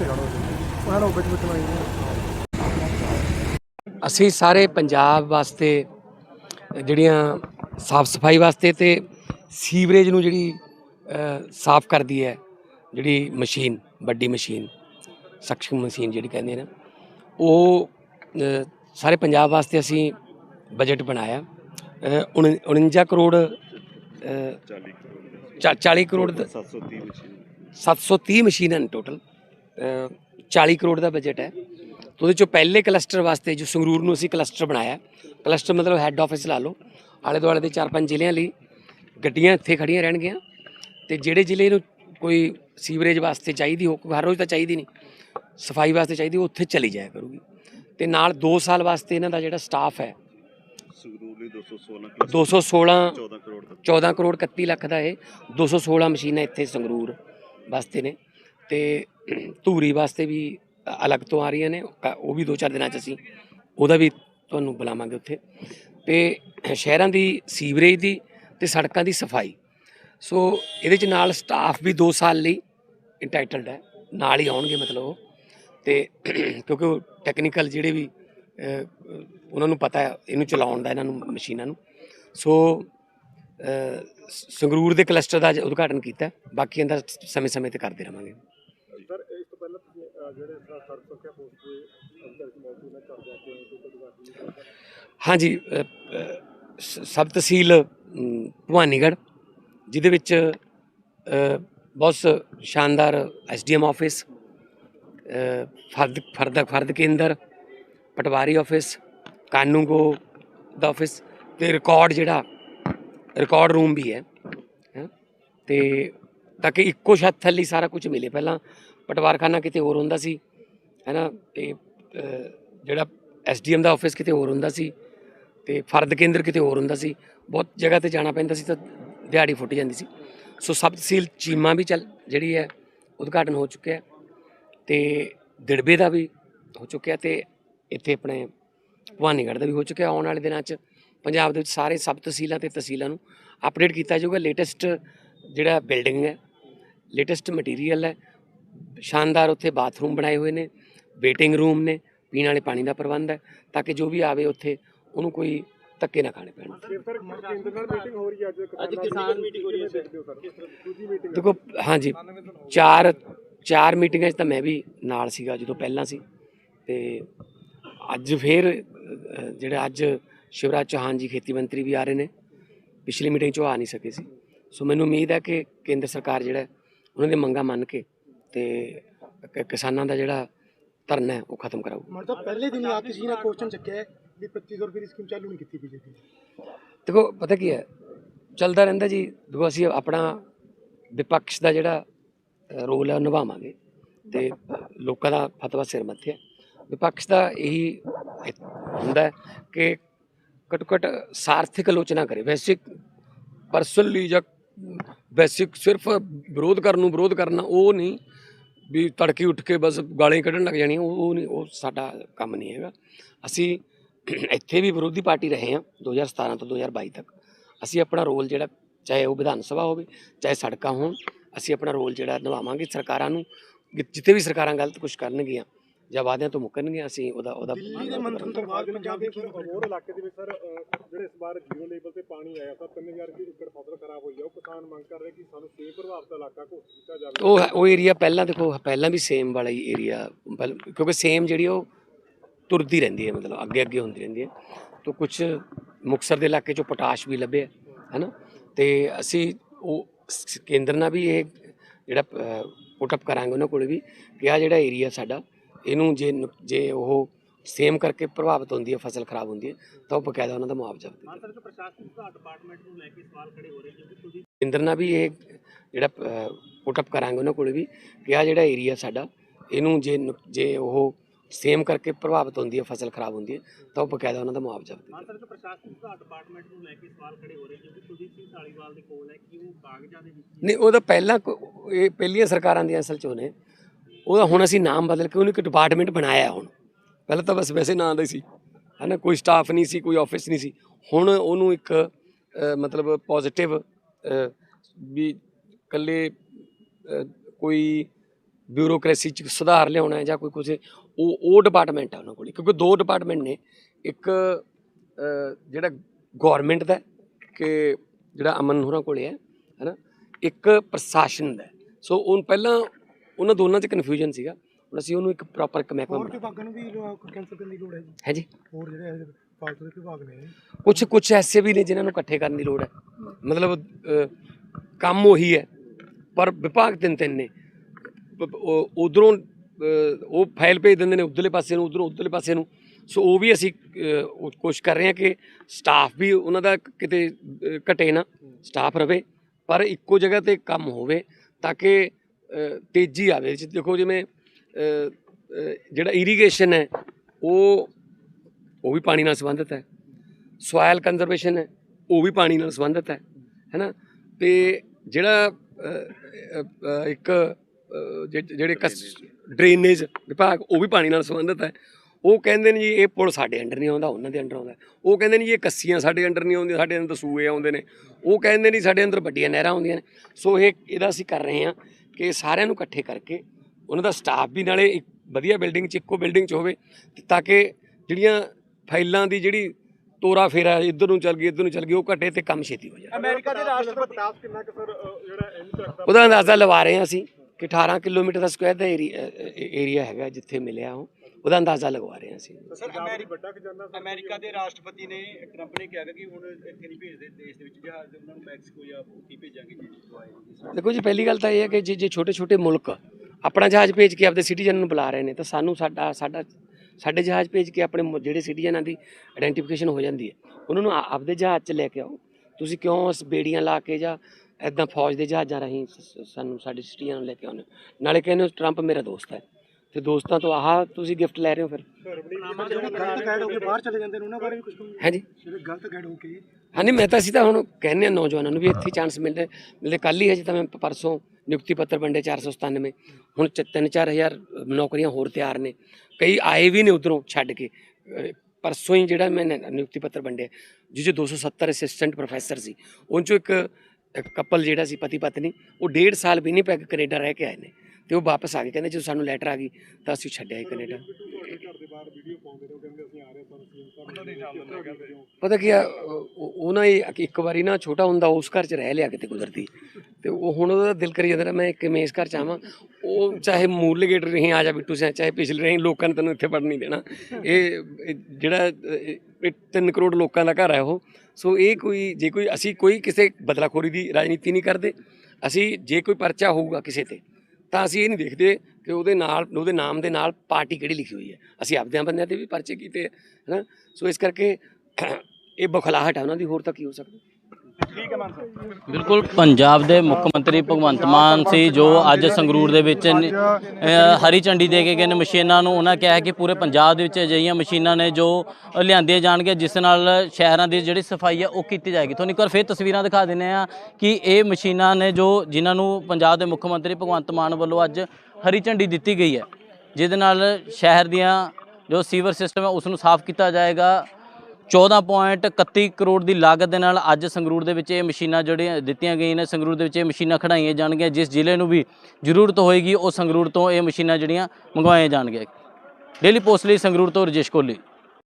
ਉਹਨਾਂ ਨੂੰ ਅਸੀਂ ਸਾਰੇ ਪੰਜਾਬ ਵਾਸਤੇ ਜਿਹੜੀਆਂ ਸਾਫ਼ ਸਫ਼ਾਈ ਵਾਸਤੇ ਤੇ ਸੀਵਰੇਜ ਨੂੰ ਜਿਹੜੀ ਸਾਫ਼ ਕਰਦੀ ਹੈ ਜਿਹੜੀ ਮਸ਼ੀਨ ਵੱਡੀ ਮਸ਼ੀਨ ਸਕਸ਼ਮ ਮਸ਼ੀਨ ਜਿਹੜੀ ਕਹਿੰਦੇ ਨੇ ਉਹ ਸਾਰੇ ਪੰਜਾਬ ਵਾਸਤੇ ਅਸੀਂ ਬਜਟ ਬਣਾਇਆ। ਅ, ਉਣ- 49 ਕਰੋੜ ਅ, ਚਾ- 40 ਕਰੋੜ ਦਾ 730 ਮਸ਼ੀਨ। 730 ਮਸ਼ੀਨਾਂ ਟੋਟਲ 40 ਕਰੋੜ ਦਾ ਬਜਟ ਹੈ। ਤੇ ਉਹਦੇ ਚੋਂ ਪਹਿਲੇ ਕਲਸਟਰ ਵਾਸਤੇ ਜੋ ਸੰਗਰੂਰ ਨੂੰ ਅਸੀਂ ਕਲਸਟਰ ਬਣਾਇਆ ਕਲਸਟਰ ਮਤਲਬ ਹੈੱਡ ਆਫਿਸ ਲਾ ਲਓ। ਆਲੇ ਦੁਆਲੇ ਦੇ ਚਾਰ ਪੰਜ ਜ਼ਿਲ੍ਹਿਆਂ ਲਈ ਗੱਡੀਆਂ ਇੱਥੇ ਖੜੀਆਂ ਰਹਿਣਗੀਆਂ। ਤੇ ਜਿਹੜੇ ਜ਼ਿਲ੍ਹੇ ਨੂੰ ਕੋਈ ਸੀਵਰੇਜ ਵਾਸਤੇ ਚਾਹੀਦੀ ਹੋ ਹਰ ਰੋਜ਼ ਤਾਂ ਚਾਹੀਦੀ ਨਹੀਂ ਸਫ਼ਾਈ ਵਾਸਤੇ ਚਾਹੀਦੀ ਉਹ ਉੱਥੇ ਚਲੀ ਜਾਇਆ ਕਰੂਗੀ। ਤੇ ਨਾਲ 2 ਸਾਲ ਵਾਸਤੇ ਇਹਨਾਂ ਦਾ ਜਿਹੜਾ ਸਟਾਫ ਹੈ ਸੰਗਰੂਰ ਲਈ 216 216 14 ਕਰੋੜ ਦਾ 14 ਕਰੋੜ 31 ਲੱਖ ਦਾ ਇਹ 216 ਮਸ਼ੀਨਾਂ ਇੱਥੇ ਸੰਗਰੂਰ ਵਾਸਤੇ ਨੇ। ਤੇ ਧੂਰੀ ਵਾਸਤੇ ਵੀ ਅਲੱਗ ਤੋਂ ਆ ਰਹੀਆਂ ਨੇ। ਕ- ਉਹ ਵੀ 2-4 ਦਿਨਾਂ ਚ ਅਸੀਂ ਉਹਦਾ ਵੀ ਤੁਹਾਨੂੰ ਬੁਲਾਵਾਂਗੇ ਉੱਥੇ। ਤੇ ਸ਼ਹਿਰਾਂ ਦੀ ਸੀਵਰੇਜ ਦੀ ਤੇ ਸੜਕਾਂ ਦੀ ਸਫ਼ਾਈ। ਸੋ ਇਹਦੇ ਚ ਨਾਲ ਸਟਾਫ ਵੀ 2 ਸਾਲ ਲਈ ਇੰਟਾਈਟਲਡ ਹੈ। ਨਾਲ ਹੀ ਆਉਣਗੇ ਮਤਲਬ ਉਹ। ਤੇ ਕਿਉਂਕਿ ਉਹ ਟੈਕਨੀਕਲ ਜਿਹੜੇ ਵੀ ਉਹਨਾਂ ਨੂੰ ਪਤਾ ਹੈ, ਇਹਨੂੰ ਚਲਾਉਣ ਦਾ, ਇਹਨਾਂ ਨੂੰ, ਮਸ਼ੀਨਾਂ ਨੂੰ। ਸੋ ਸੰਗਰੂਰ ਦੇ ਕਲਸਟਰ ਦਾ ਉਦਘਾਟਨ ਕੀਤਾ ਬਾਕੀਆਂ ਦਾ ਸਮੇਂ-ਸਮੇਂ ਤੇ ਕਰਦੇ ਰਵਾਂਗੇ। ਹਾਂਜੀ ਸ- ਸਬ ਤਹਿਸੀਲ ਅਮ, ਭਵਾਨੀਗੜ੍ਹ ਜਿਹਦੇ ਵਿੱਚ ਬਹੁਤ ਸ- ਸ਼ਾਨਦਾਰ ਐਸਡੀਐਮ ਆਫਿਸ ਅ, ਫਰਦ ਫਰਦ ਫਰਦ ਕੇਂਦਰ ਪਟਵਾਰੀ ਆਫਿਸ ਕਾਨੂੰਗੋ ਦਾ ਆਫਿਸ ਤੇ ਰਿਕਾਰਡ ਜਿਹੜਾ ਰਿਕਾਰਡ ਰੂਮ ਵੀ ਹੈ ਹੈਂ। ਤੇ ਤਾਂ ਕਿ ਇੱਕੋ ਛੱਤ ਥੱਲੇ ਸਾਰਾ ਕੁਝ ਮਿਲੇ ਪਹਿਲਾਂ ਪਟਵਾਰਖਾਨਾ ਕਿਤੇ ਹੋਰ ਹੁੰਦਾ ਸੀ ਹੈਨਾ? ਤੇ ਅ, ਜਿਹੜਾ ਐਸਡੀਐਮ ਦਾ ਆਫਿਸ ਕਿਤੇ ਹੋਰ ਹੁੰਦਾ ਸੀ ਤੇ ਫਰਦ ਕੇਂਦਰ ਕਿਤੇ ਹੋਰ ਹੁੰਦਾ ਸੀ ਬਹੁਤ ਜਗ੍ਹਾ ਤੇ ਜਾਣਾ ਪੈਂਦਾ ਸੀ ਤਾਂ ਦਿਹਾੜੀ ਫੁੱਟ ਜਾਂਦੀ ਸੀ। ਸੋ ਸਬ ਤਹਿਸੀਲ ਚੀਮਾ ਵੀ ਚੱਲ ਜਿਹੜੀ ਹੈ ਉਦਘਾਟਨ ਹੋ ਚੁੱਕਿਆ ਹੈ ਤੇ ਦਿੜਬੇ ਦਾ ਵੀ ਹੋ ਚੁੱਕਿਆ ਤੇ ਇੱਥੇ ਆਪਣੇ ਭਵਾਨੀਗੜ੍ਹ ਦਾ ਵੀ ਹੋ ਚੁੱਕਿਆ। ਆਉਣ ਵਾਲੇ ਦਿਨਾਂ 'ਚ ਪੰਜਾਬ ਦੇ ਵਿੱਚ ਸਾਰੇ ਸਬ ਤਹਿਸੀਲਾਂ ਤੇ ਤਹਿਸੀਲਾਂ ਨੂੰ ਅਪਡੇਟ ਕੀਤਾ ਜਾਊਗਾ। ਲੇਟੈਸਟ ਜਿਹੜਾ ਬਿਲਡਿੰਗ ਹੈ ਲੇਟੈਸਟ ਮਟੀਰੀਅਲ ਹੈ ਸ਼ਾਨਦਾਰ ਉੱਥੇ ਬਾਥਰੂਮ ਬਣਾਏ ਹੋਏ ਨੇ ਵੇਟਿੰਗ ਰੂਮ ਨੇ ਪੀਣ ਵਾਲੇ ਪਾਣੀ ਦਾ ਪ੍ਰਬੰਧ ਹੈ ਤਾਂ ਕਿ ਜੋ ਵੀ ਆਵੇ ਉੱਥੇ ਉਹਨੂੰ ਕੋਈ ਧੱਕੇ ਨਾ ਖਾਣੇ ਪੈਣ। ਅੱਜ ਕਿਸਾਨ ਮੀਟਿੰਗ ਹੋ? ਰਹੀ ਹੈ ਸਰ। ਦੇਖੋ ਹਾਂਜੀ ਚਾਰ ਚਾਰ ਮੀਟਿੰਗਾਂ 'ਚ ਤਾਂ ਮੈਂ ਵੀ ਨਾਲ ਸੀਗਾ ਜਦੋਂ ਪਹਿਲਾਂ ਸੀ। ਤੇ ਅੱਜ ਫੇਰ ਜਿਹੜਾ ਅੱਜ ਸ਼ਿਵਰਾਜ ਚੌਹਾਨ ਜੀ ਖੇਤੀ ਮੰਤਰੀ ਵੀ ਆ ਰਹੇ ਨੇ ਪਿਛਲੀ ਮੀਟਿੰਗ 'ਚ ਉਹ ਆ ਨਹੀਂ ਸਕੇ ਸੀ। ਸੋ ਮੈਨੂੰ ਉਮੀਦ ਹੈ ਕਿ ਕੇਂਦਰ ਸਰਕਾਰ ਜਿਹੜਾ ਉਹਨਾਂ ਦੀ ਮੰਗਾਂ ਮੰਨ ਕੇ ਤੇ ਕ- ਕਿਸਾਨਾਂ ਦਾ ਜਿਹੜਾ ਧਰਨਾ ਹੈ ਉਹ ਖਤਮ ਕਰਾਊ। ਮਤਲਬ ਪਹਿਲੇ ਦਿਨ ਹੀ ਆ ਕਿਸੇ ਨੇ ਕੁਐਸਚਨ ਚੱਕਿਆ ਹੈ ਵੀ 2500 ਰੁਪਏ ਦੀ ਸਕੀਮ ਚਾਲੂ ਨਹੀਂ ਕੀਤੀ ਬੀਜੇਪੀ ਦੇਖੋ ਪਤਾ ਕੀ ਹੈ? ਚੱਲਦਾ ਰਹਿੰਦਾ ਜੀ। ਦੇਖੋ ਅਸੀਂ ਆਪਣਾ ਵਿਪਕਸ਼ ਦਾ ਜਿਹੜਾ ਅ, ਰੋਲ ਹੈ ਉਹ ਨਿਭਾਵਾਂਗੇ। ਤੇ ਲੋਕਾਂ ਦਾ ਫਤਵਾ ਸਿਰ ਮੱਥੇ ਹੈ। ਵਿਪਕਸ਼ ਦਾ ਇਹੀ ਇੱਕ ਹੁੰਦਾ ਹੈ ਕਿ ਘੱਟੋ ਘੱਟ ਸਾਰਥਿਕ ਆਲੋਚਨਾ ਕਰੇ। ਵੈਸੇ ਪਰਸਨਲੀ ਜਾਂ ਬੇਸਿਕ ਸਿਰਫ ਵਿਰੋਧ ਕਰਨ ਨੂੰ ਵਿਰੋਧ ਕਰਨਾ, ਉਹ ਨਹੀਂ, ਵੀ ਤੜਕੇ ਉੱਠ ਕੇ ਬਸ ਗਾਲਾਂ ਹੀ ਕੱਢਣ ਲੱਗ ਜਾਣੀਆਂ, ਉਹ ਉਹ ਨਹੀਂ, ਉਹ ਸਾਡਾ ਕੰਮ ਨਹੀਂ ਹੈਗਾ। ਅਸੀਂ ਇੱਥੇ ਵੀ ਵਿਰੋਧੀ ਪਾਰਟੀ ਰਹੇ ਹਾਂ 2017 ਤੋਂ 2022 ਤੱਕ। ਅਸੀਂ ਆਪਣਾ ਰੋਲ ਜਿਹੜਾ, ਚਾਹੇ ਉਹ ਵਿਧਾਨ ਸਭਾ ਹੋਵੇ, ਚਾਹੇ ਸੜਕਾਂ ਹੋਣ, ਅਸੀਂ ਆਪਣਾ ਰੋਲ ਜਿਹੜਾ ਨਿਭਾਵਾਂਗੇ ਸਰਕਾਰਾਂ ਨੂੰ, ਜਿੱਥੇ ਵੀ ਸਰਕਾਰਾਂ ਗਲਤ ਕੁਝ ਕਰਨਗੀਆਂ ਜਾਂ ਵਾਅਦਿਆਂ ਤੋਂ ਮੁੱਕਰਨਗੀਆਂ ਅਸੀਂ ਉਹਦਾ ਉਹਦਾ ਦਿੱਲੀ ਦੇ ਮੰਥਨ ਤੋਂ ਬਾਅਦ ਪੰਜਾਬ ਦੇ ਹੋਰ ਇਲਾਕੇ ਦੇ ਵਿੱਚ ਸਰ ਜਿਹੜੇ ਇਸ ਵਾਰ ਜੀਰੋ ਲੈਵਲ ਤੇ ਪਾਣੀ ਆਇਆ ਤਾਂ 3000 ਦੀ ਏਕੜ ਫਸਲ ਖਰਾਬ ਹੋਈ ਹੈ ਉਹ ਕਿਸਾਨ ਮੰਗ ਕਰ ਰਹੇ ਕਿ ਸਾਨੂੰ ਸੇਮ ਪ੍ਰਭਾਵਿਤ ਇਲਾਕਾ ਘੋਸ਼ਿਤ ਕੀਤਾ ਜਾਵੇ। ਉਹ ਉਹ ਏਰੀਆ ਪਹਿਲਾਂ ਦੇਖੋ ਪਹਿਲਾਂ ਵੀ ਸੇਮ ਵਾਲਾ ਹੀ ਏਰੀਆ ਕਿਉਂਕਿ ਸੇਮ ਜਿਹੜੀ ਉਹ ਤੁਰਦੀ ਰਹਿੰਦੀ ਹੈ ਮਤਲਬ ਅੱਗੇ ਅੱਗੇ ਹੁੰਦੀ ਰਹਿੰਦੀ ਹੈ। ਤਾਂ ਕੁਝ ਮੁਕਸਰ ਦੇ ਇਲਾਕੇ ਚੋਂ ਪੋਟਾਸ਼ ਵੀ ਲੱਭਿਆ ਹੈਨਾ? ਤੇ ਅਸੀਂ ਉਹ ਕੇਂਦਰ ਨਾਲ ਵੀ ਇਹ ਜਿਹੜਾ ਪੁੱਟ ਅਪ ਕਰਾਂਗੇ ਉਹਨਾਂ ਕੋਲ ਵੀ ਕਿ ਆ ਜਿਹੜਾ ਏਰੀਆ ਸਾਡਾ ਇਹਨੂੰ ਜੇ ਨੁਕ- ਜੇ ਉਹ ਸੇਮ ਕਰਕੇ ਪ੍ਰਭਾਵਿਤ ਹੁੰਦੀ ਹੈ ਫਸਲ ਖਰਾਬ ਹੁੰਦੀ ਹੈ ਤਾਂ ਉਹ ਬਕਾਇਦਾ ਉਹਨਾਂ ਦਾ ਮੁਆਵਜ਼ਾ ਦਿੱਤਾ ਸਰ ਜੋ ਪ੍ਰਸ਼ਾਸਨ ਵਿਭਾਗ ਡਿਪਾਰਟਮੈਂਟ ਨੂੰ। ਲੈ ਕੇ ਸਵਾਲ ਖੜੇ ਹੋ ਰਹੇ ਕਿਉਂਕਿ ਤੁਸੀਂ ਕੇਂਦਰ ਨਾਲ ਵੀ ਇਹ ਜਿਹੜਾ ਪੁੱਟ ਅਪ ਕਰਾਂਗੇ ਉਹਨਾਂ ਕੋਲ ਵੀ ਕਿ ਆ ਜਿਹੜਾ ਏਰੀਆ ਸਾਡਾ ਇਹਨੂੰ ਜੇ ਨੁਕ- ਜੇ ਉਹ ਸੇਮ ਕਰਕੇ ਪ੍ਰਭਾਵਿਤ ਹੁੰਦੀ ਹੈ ਫਸਲ ਖਰਾਬ ਹੁੰਦੀ ਹੈ ਤਾਂ ਉਹ ਬਕਾਇਦਾ ਉਹਨਾਂ ਦਾ ਮੁਆਵਜ਼ਾ ਦਿੱਤਾ ਸਰ ਜੋ ਪ੍ਰਸ਼ਾਸਨ ਵਿਭਾਗ ਡਿਪਾਰਟਮੈਂਟ ਨੂੰ ਲੈ ਕੇ ਸਵਾਲ ਖੜੇ ਹੋ ਰਹੇ ਕਿਉਂਕਿ ਕੁਲਦੀਪ ਸਿੰਘ ਧਾਲੀਵਾਲ ਦੇ ਕੋਲ ਹੈ ਕਿ ਉਹ ਕਾਗਜ਼ਾਂ ਦੇ ਵਿੱਚ ਨਹੀਂ ਉਹਦਾ ਪਹਿਲਾਂ ਕੋ- ਇਹ ਪਹਿਲੀਆਂ ਸਰਕਾਰਾਂ ਦੀਆਂ ਅਸਲ ਚ ਉਹਨੇ ਉਹਦਾ ਹੁਣ ਅਸੀਂ ਨਾਮ ਬਦਲ ਕੇ ਉਹਨੂੰ ਇੱਕ ਡਿਪਾਰਟਮੈਂਟ ਬਣਾਇਆ ਹੁਣ। ਪਹਿਲਾਂ ਤਾਂ ਬਸ ਵੈਸੇ ਨਾਂ ਦਾ ਹੀ ਸੀ। ਹਨਾ, ਕੋਈ ਸਟਾਫ ਨਹੀਂ ਸੀ, ਕੋਈ ਆਫਿਸ ਨਹੀਂ ਸੀ। ਹੁਣ ਉਹਨੂੰ ਇੱਕ ਮਤਲਬ ਪੋਜ਼ਿਟਿਵ ਵੀ ਇਕੱਲੇ ਕੋਈ ਬਿਊਰੋਕ੍ਰੇਸੀ ਚ ਸੁਧਾਰ ਲਿਆਉਣਾ ਜਾਂ ਕੋਈ ਕੁਝ ਉਹ ਉਹ ਡਿਪਾਰਟਮੈਂਟ ਹੈ ਉਹਨਾਂ ਕੋਲ। ਕਿਉਂਕਿ ਦੋ ਡਿਪਾਰਟਮੈਂਟ ਨੇ। ਇੱਕ ਜਿਹੜਾ ਗਵਰਨਮੈਂਟ ਦਾ ਕਿ ਜਿਹੜਾ ਅਮਨ ਹੋਰਾਂ ਕੋਲੇ ਹੈ। ਹੈਨਾ, ਇੱਕ ਪ੍ਰਸ਼ਾਸਨ ਦਾ ਸੋ ਉਹ ਪਹਿਲਾਂ ਉਹਨਾਂ ਦੋਨਾਂ 'ਚ ਕਨਫਿਊਜ਼ਨ ਸੀਗਾ। ਹੁਣ ਅਸੀਂ ਉਹਨੂੰ ਇੱਕ ਪ੍ਰੋਪਰ ਇੱਕ ਮਹਿਕਮਾ ਹੋਰ ਬਣਾ ਵਿਭਾਗਾਂ ਨੂੰ ਵੀ ਕੈਂਸਲ ਕਰਨ ਦੀ ਲੋੜ ਹੈ ਜੀ? ਹੈ ਜੀ ਹੋਰ ਜਿਹੜੇ ਫਾਲਤੂ ਦੇ ਵਿਭਾਗ ਨੇ। ਕੁਝ ਕੁਝ ਐਸੇ ਵੀ ਨੇ ਜਿਨ੍ਹਾਂ ਨੂੰ ਇਕੱਠੇ ਕਰਨ ਦੀ ਲੋੜ ਹੈ। ਮਤਲਬ ਅ, ਕੰਮ ਉਹੀ ਹੈ ਪਰ ਵਿਭਾਗ ਤਿੰਨ ਤਿੰਨ ਨੇ। ਉਧਰੋਂ ਉਹ ਫਾਈਲ ਭੇਜ ਦਿੰਦੇ ਨੇ ਉਧਰਲੇ ਪਾਸੇ ਨੂੰ ਉਧਰੋਂ ਉਧਰਲੇ ਪਾਸੇ ਨੂੰ। ਸੋ ਉਹ ਵੀ ਅਸੀਂ ਅ, ਉਹ ਕੋਸ਼ਿਸ਼ ਕਰ ਰਹੇ ਹਾਂ ਕਿ ਸਟਾਫ ਵੀ ਉਹਨਾਂ ਦਾ ਕਿਤੇ ਅ, ਘਟੇ ਨਾ ਸਟਾਫ ਰਵੇ। ਪਰ ਇੱਕੋ ਜਗ੍ਹਾ ਤੇ ਕੰਮ ਹੋਵੇ ਤਾਂ ਕਿ ਤੇਜ਼ੀ ਆਵੇ। 'ਚ ਦੇਖੋ ਜਿਵੇਂ ਜਿਹੜਾ ਇਰੀਗੇਸ਼ਨ ਹੈ ਉਹ ਉਹ ਵੀ ਪਾਣੀ ਨਾਲ ਸੰਬੰਧਿਤ ਹੈ। ਸੋਇਲ ਕੰਜ਼ਰਵੇਸ਼ਨ ਹੈ ਉਹ ਵੀ ਪਾਣੀ ਨਾਲ ਸੰਬੰਧਿਤ ਹੈ ਹੈਨਾ ਤੇ ਜਿਹੜਾ ਇੱਕ ਜਿ- ਜਿਹੜੇ ਡਰੇਨੇਜ ਵਿਭਾਗ ਉਹ ਵੀ ਪਾਣੀ ਨਾਲ ਸੰਬੰਧਿਤ ਹੈ। ਉਹ ਕਹਿੰਦੇ ਨੇ ਜੀ ਇਹ ਪੁਲ ਸਾਡੇ ਅੰਡਰ ਨਹੀਂ ਆਉਂਦਾ ਉਹਨਾਂ ਦੇ ਅੰਡਰ ਆਉਂਦਾ ਉਹ ਕਹਿੰਦੇ ਨੇ ਜੀ ਇਹ ਕੱਸੀਆਂ ਸਾਡੇ ਅੰਡਰ ਨਹੀਂ ਆਉਂਦੀਆਂ ਸਾਡੇ ਅੰਦਰ ਸੂਏ ਆਉਂਦੇ ਨੇ। ਉਹ ਕਹਿੰਦੇ ਨੇ ਸਾਡੇ ਅੰਦਰ ਵੱਡੀਆਂ ਨਹਿਰਾਂ ਆਉਂਦੀਆਂ ਨੇ। ਸੋ ਇਹ ਇਹਦਾ ਅਸੀਂ ਕਰ ਰਹੇ ਹਾਂ। ਕਿ ਸਾਰਿਆਂ ਨੂੰ ਇਕੱਠੇ ਕਰਕੇ ਉਹਨਾਂ ਦਾ ਸਟਾਫ ਵੀ ਨਾਲੇ ਇੱਕ ਵਧੀਆ ਬਿਲਡਿੰਗ 'ਚ ਇੱਕੋ ਬਿਲਡਿੰਗ 'ਚ ਹੋਵੇ ਤੇ ਕਿ ਜਿਹੜੀਆਂ ਫਾਈਲਾਂ ਦੀ ਜਿਹੜੀ ਤੋਰਾ ਫੇਰਾ ਇੱਧਰ ਨੂੰ ਚੱਲ ਗਈ ਇੱਧਰ ਨੂੰ ਚੱਲ ਗਈ ਉਹ ਘਟੇ ਤੇ ਕੰਮ ਛੇਤੀ ਹੋ ਜਾਏ। ਅਮਰੀਕਾ ਦੇ ਰਾਸ਼ਟਰਪਤੀ ਕਿੰਨਾ ਕੁ ਸਰ ਜਿਹੜਾ ਇੰਜ ਤੱਕ ਦਾ ਉਹਦਾ ਅੰਦਾਜ਼ਾ ਲਵਾ ਰਹੇ ਹਾਂ ਅਸੀਂ ਕਿ 18 ਕਿਲੋਮੀਟਰ ਦਾ ਸਕੁਆਇਰ ਦਾ ਏਰੀਆ ਹੈਗਾ ਜਿੱਥੇ ਮਿਲਿਆ ਉਹ। ਉਹਦਾ ਅੰਦਾਜ਼ਾ ਲਗਵਾ ਰਹੇ ਹਾਂ ਅਸੀਂ। ਸਰ ਅਮਰੀਕਾ ਵੱਡਾ ਖਜ਼ਾਨਾ ਸਰ ਅਮਰੀਕਾ ਦੇ ਰਾਸ਼ਟਰਪਤੀ ਨੇ ਟਰੰਪ ਨੇ ਕਿਹਾ ਕਿ ਹੁਣ ਇੱਥੇ ਨਹੀਂ ਭੇਜਦੇ ਦੇਸ਼ ਦੇ ਵਿੱਚ ਜਹਾਜ਼ ਉਹਨਾਂ ਨੂੰ ਮੈਕਸੀਕੋ ਜਾਂ ਉੱਥੇ ਭੇਜਾਂਗੇ ਦੇਖੋ ਜੀ ਪਹਿਲੀ ਗੱਲ ਤਾਂ ਇਹ ਹੈ ਕਿ ਜੇ ਜੇ ਛੋਟੇ ਛੋਟੇ ਮੁਲਕ ਆਪਣਾ ਜਹਾਜ਼ ਭੇਜ ਕੇ ਆਪਦੇ ਸਿਟੀਜ਼ਨ ਨੂੰ ਬੁਲਾ ਰਹੇ ਨੇ ਤਾਂ ਸਾਨੂੰ ਸਾਡਾ ਸਾਡਾ ਸਾਡੇ ਜਹਾਜ਼ ਭੇਜ ਕੇ ਆਪਣੇ ਜਿਹੜੇ ਸਿਟੀਜ਼ਨਾਂ ਦੀ ਆਇਡੈਂਟੀਫਿਕੇਸ਼ਨ ਹੋ ਜਾਂਦੀ ਹੈ। ਉਹਨਾਂ ਨੂੰ ਆਪਦੇ ਜਹਾਜ਼ 'ਚ ਲੈ ਕੇ ਆਓ। ਤੁਸੀਂ ਕਿਉਂ ਉਸ ਬੇੜੀਆਂ ਲਾ ਕੇ ਜਾਂ ਐਦਾਂ ਫੌਜ ਦੇ ਜਹਾਜ਼ਾਂ ਰਾਹੀਂ ਸਾਨੂੰ ਸਾਡੇ ਸਿਟੀਜ਼ਨ ਨੂੰ ਲੈ ਕੇ ਆਉਂਦੇ ਹੋ? ਨਾਲੇ ਕਹਿੰਦੇ ਟਰੰਪ ਮੇਰਾ ਦੋਸਤ ਹੈ। ਤੇ ਦੋਸਤਾਂ ਤੋਂ ਆਹ ਤੁਸੀਂ ਗਿਫਟ ਲੈ ਰਹੇ ਹੋ ਫਿਰ। ਜਿਹੜੇ ਗਲਤ ਗਾਈਡ ਹੋ ਕੇ ਬਾਹਰ ਚਲੇ ਜਾਂਦੇ ਨੇ ਉਹਨਾਂ ਬਾਰੇ ਵੀ ਕੁਝ ਕਹੋਗੇ ਹੈ ਜੀ ਜਿਹੜੇ ਗਲਤ ਗਾਈਡ ਹੋ ਕੇ। ਹਾਂਜੀ ਮੈਂ ਤਾਂ ਅਸੀਂ ਤਾਂ ਹੁਣ ਕਹਿੰਦੇ ਆ ਨੌਜਵਾਨਾਂ ਨੂੰ ਵੀ ਇੱਥੇ ਚਾਂਸ ਮਿਲਦੇ ਮਿਲਦੇ। ਕੱਲ ਹੀ ਹੈ ਜੀ ਤਾਂ ਮੈਂ ਪਰਸੋਂ ਨਿਯੁਕਤੀ ਪੱਤਰ ਵੰਡੇ 497 ਹੁਣ 3-4000 ਨੌਕਰੀਆਂ ਹੋਰ ਤਿਆਰ ਨੇ। ਕਈ ਆਏ ਵੀ ਨੇ ਉਧਰੋਂ ਛੱਡ ਕੇ। ਪਰਸੋਂ ਹੀ ਜਿਹੜਾ ਮੈਂ ਨਿਯੁਕਤੀ ਪੱਤਰ ਵੰਡੇ ਜਿਸ 'ਚ 270 ਅਸਿਸਟੈਂਟ ਪ੍ਰੋਫੈਸਰ ਸੀ। ਉਹਨਾਂ 'ਚੋਂ ਇੱਕ ਕਪਲ ਜਿਹੜਾ ਸੀ ਪਤੀ ਪਤਨੀ ਉਹ ਡੇਢ ਸਾਲ ਵੀ ਨਹੀਂ ਪੈਕ ਕੈਨੇਡਾ ਰਹਿ ਕੇ ਆਏ ਨੇ। ਤੇ ਉਹ ਵਾਪਸ ਆ ਗਏ। ਕਹਿੰਦੇ ਜਦੋਂ ਸਾਨੂੰ ਲੈਟਰ ਆ ਗਈ ਤਾਂ ਅਸੀਂ ਛੱਡਿਆ ਹੀ ਕੈਨੇਡਾ ਪਤਾ ਕੀ ਆ, ਉਹ- ਉਹ- ਉਹਨਾਂ ਹੀ ਇੱਕ ਵਾਰੀ ਨਾ ਛੋਟਾ ਹੁੰਦਾ ਉਸ ਘਰ 'ਚ ਰਹਿ ਲਿਆ ਕਿਤੇ ਕੁਦਰਤੀ। ਤੇ ਉਹ ਹੁਣ ਉਹਦਾ ਦਿਲ ਕਰੀ ਜਾਂਦਾ ਮੈਂ ਕਿਵੇਂ ਇਸ ਘਰ 'ਚ ਆਵਾਂ। ਉਹ ਚਾਹੇ ਮੂਰਲੇ ਗੇਟ ਰਹੀ ਆ ਜਾ ਬਿੱਟੂ ਸਿਆ, ਚਾਹੇ ਪਿਛਲੇ ਰਹੀ, ਲੋਕਾਂ ਨੇ ਤੈਨੂੰ ਇੱਥੇ ਵੜਨ ਨਹੀਂ ਦੇਣਾ। ਇਹ ਇਹ ਜਿਹੜਾ 3 ਕਰੋੜ ਲੋਕਾਂ ਦਾ ਘਰ ਹੈ ਉਹ। ਸੋ ਇਹ ਕੋਈ, ਜੇ ਕੋਈ, ਅਸੀਂ ਕੋਈ ਕਿਸੇ ਬਦਲਾਖੋਰੀ ਦੀ ਰਾਜਨੀਤੀ ਨਹੀਂ ਕਰਦੇ। ਅਸੀਂ, ਜੇ ਕੋਈ ਪਰਚਾ ਹੋਊਗਾ ਕਿਸੇ ਤੇ ਤਾਂ ਅਸੀਂ ਇਹ ਨਹੀਂ ਦੇਖਦੇ ਕਿ ਉਹਦੇ ਨਾਲ, ਉਹਦੇ ਨਾਮ ਦੇ ਨਾਲ ਪਾਰਟੀ ਕਿਹੜੀ ਲਿਖੀ ਹੋਈ ਹੈ। ਅਸੀਂ ਆਪਦਿਆਂ ਬੰਦਿਆਂ ਤੇ ਵੀ ਪਰਚੇ ਕੀਤੇ ਹੈ ਨਾ ਸੋ ਇਸ ਕਰਕੇ ਇਹ ਬਖਲਾਹਟ ਹੈ ਉਹਨਾਂ ਦੀ ਹੋਰ ਤਾਂ ਕੀ ਹੋ ਸਕਦਾ? ਬਿਲਕੁਲ ਪੰਜਾਬ ਦੇ ਮੁੱਖ ਮੰਤਰੀ ਭਗਵੰਤ ਮਾਨ ਸੀ, ਜੋ ਅੱਜ ਸੰਗਰੂਰ ਦੇ ਵਿੱਚ ਹਰੀ ਝੰਡੀ ਦੇ ਕੇ ਗਏ ਨੇ ਮਸ਼ੀਨਾਂ ਨੂੰ। ਉਹਨਾਂ ਕਿਹਾ ਕਿ ਪੂਰੇ ਪੰਜਾਬ ਦੇ ਵਿੱਚ ਅਜਿਹੀਆਂ ਮਸ਼ੀਨਾਂ ਨੇ ਜੋ ਲਿਆਂਦੀਆਂ ਜਾਣਗੀਆਂ, ਜਿਸ ਨਾਲ ਸ਼ਹਿਰਾਂ ਦੀ ਜਿਹੜੀ ਸਫ਼ਾਈ ਆ, ਉਹ ਕੀਤੀ ਜਾਏਗੀ। ਤੁਹਾਨੂੰ ਇੱਕ ਵਾਰ ਫਿਰ ਤਸਵੀਰਾਂ ਦਿਖਾ ਦਿੰਦੇ ਆ ਕਿ ਇਹ ਮਸ਼ੀਨਾਂ ਨੇ ਜੋ ਜਿਨ੍ਹਾਂ ਨੂੰ ਪੰਜਾਬ ਦੇ ਮੁੱਖ ਮੰਤਰੀ ਭਗਵੰਤ ਮਾਨ ਵੱਲੋਂ ਅੱਜ ਹਰੀ ਝੰਡੀ ਦਿੱਤੀ ਗਈ ਹੈ, ਜਿਹਦੇ ਨਾਲ ਸ਼ਹਿਰ ਦੀਆਂ ਜੋ ਸੀਵਰ ਸਿਸਟਮ ਹੈ, ਉਸ ਨੂੰ ਸਾਫ਼ ਕੀਤਾ ਜਾਏਗਾ। 14.31 ਕਰੋੜ ਦੀ ਲਾਗਤ ਦੇ ਨਾਲ ਅੱਜ ਸੰਗਰੂਰ ਦੇ ਵਿੱਚ ਇਹ ਮਸ਼ੀਨਾਂ ਜਿਹੜੀਆਂ ਦਿੱਤੀਆਂ ਗਈਆਂ ਨੇ, ਸੰਗਰੂਰ ਦੇ ਵਿੱਚ ਇਹ ਮਸ਼ੀਨਾਂ ਖੜਾਈਆਂ ਜਾਣਗੀਆਂ, ਜਿਸ ਜ਼ਿਲ੍ਹੇ ਨੂੰ ਵੀ ਜ਼ਰੂਰਤ ਹੋਏਗੀ, ਉਹ ਸੰਗਰੂਰ ਤੋਂ ਇਹ ਮਸ਼ੀਨਾਂ ਜਿਹੜੀਆਂ ਮੰਗਵਾਈਆਂ ਜਾਣਗੀਆਂ। ਡੇਲੀ ਪੋਸਟ ਲਈ ਸੰਗਰੂਰ ਤੋਂ ਰਜੇਸ਼ ਕੋਹਲੀ।